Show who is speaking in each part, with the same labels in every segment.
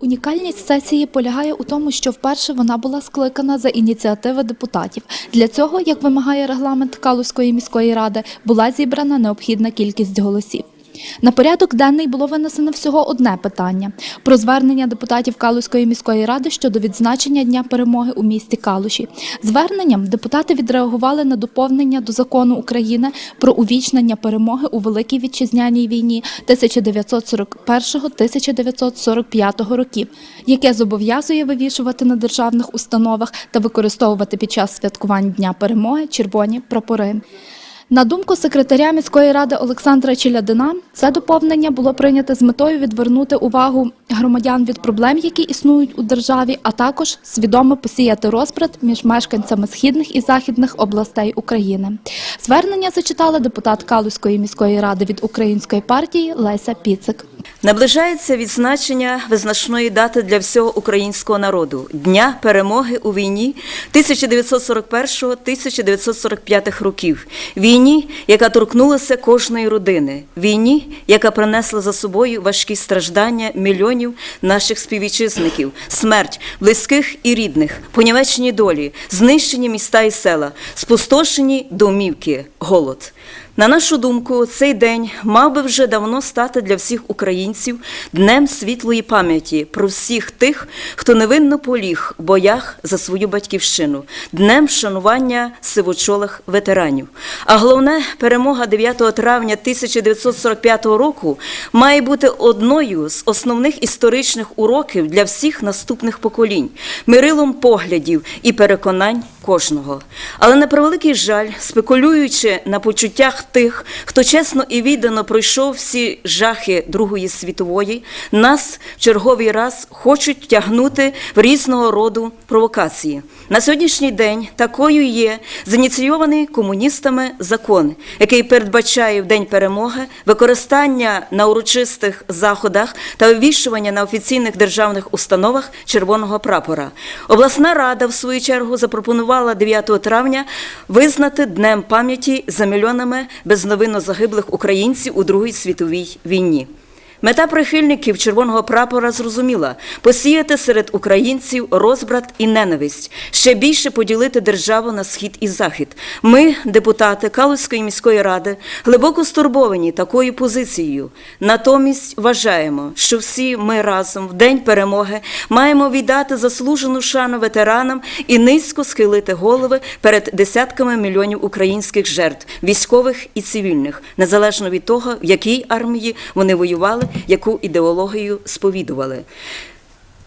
Speaker 1: Унікальність сесії полягає у тому, що вперше вона була скликана за ініціативи депутатів. Для цього, як вимагає регламент Калузької міської ради, була зібрана необхідна кількість голосів. На порядок денний було винесено всього одне питання про звернення депутатів Калузької міської ради щодо відзначення Дня перемоги у місті Калуші. Зверненням депутати відреагували на доповнення до закону України про увічнення перемоги у Великій вітчизняній війні 1941-1945 років, яке зобов'язує вивішувати на державних установах та використовувати під час святкувань Дня перемоги червоні прапори. На думку секретаря міської ради Олександра Челядина, це доповнення було прийнято з метою відвернути увагу громадян від проблем, які існують у державі, а також свідомо посіяти розбрат між мешканцями східних і західних областей України. Звернення зачитала депутат Калузької міської ради від української партії Леся Піцик.
Speaker 2: Наближається відзначення визначної дати для всього українського народу Дня перемоги у війні 1941-1945 років. Війні, яка торкнулася кожної родини, війні, яка принесла за собою важкі страждання мільйонів наших співвітчизників, смерть близьких і рідних, понівечені долі, знищені міста і села, спустошені домівки, голод. На нашу думку, цей день мав би вже давно стати для всіх українців днем світлої пам'яті про всіх тих, хто невинно поліг у боях за свою батьківщину, днем шанування сивочолих ветеранів. А головне, перемога 9 травня 1945 року має бути одною з основних історичних уроків для всіх наступних поколінь, мирилом поглядів і переконань кожного. Але на превеликий жаль, спекулюючи на почуттях тих, хто чесно і віддано пройшов всі жахи Другої світової, нас в черговий раз хочуть тягнути в різного роду провокації. На сьогоднішній день такою є зініційований комуністами закон, який передбачає в день перемоги використання на урочистих заходах та вивішування на офіційних державних установах червоного прапора. Обласна рада, в свою чергу, запропонувала 9 травня визнати днем пам'яті за мільйонами безновинно загиблих українців у Другій світовій війні. Мета прихильників червоного прапора зрозуміла посіяти серед українців розбрат і ненависть, ще більше поділити державу на схід і захід. Ми, депутати Калузької міської ради, глибоко стурбовані такою позицією. Натомість вважаємо, що всі ми разом в день перемоги маємо віддати заслужену шану ветеранам і низько схилити голови перед десятками мільйонів українських жертв, військових і цивільних, незалежно від того, в якій армії вони воювали яку ідеологію сповідували.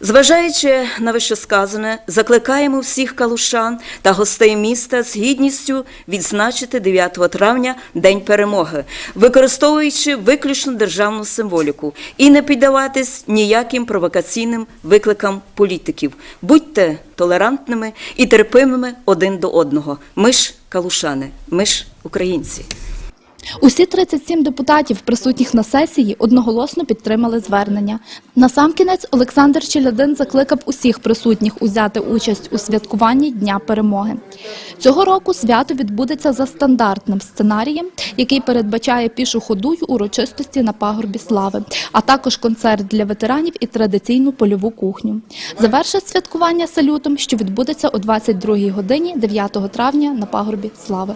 Speaker 2: Зважаючи на вищесказане, закликаємо всіх калушан та гостей міста з гідністю відзначити 9 травня День перемоги, використовуючи виключно державну символіку і не піддаватись ніяким провокаційним викликам політиків. Будьте толерантними і терпимими один до одного. Ми ж калушани, ми ж українці.
Speaker 1: Усі 37 депутатів, присутніх на сесії, одноголосно підтримали звернення. Насамкінець Олександр Челядин закликав усіх присутніх узяти участь у святкуванні Дня перемоги. Цього року свято відбудеться за стандартним сценарієм, який передбачає пішу ходу й урочистості на пагорбі слави, а також концерт для ветеранів і традиційну польову кухню. Завершить святкування салютом, що відбудеться о 22 годині 9 травня на пагорбі слави.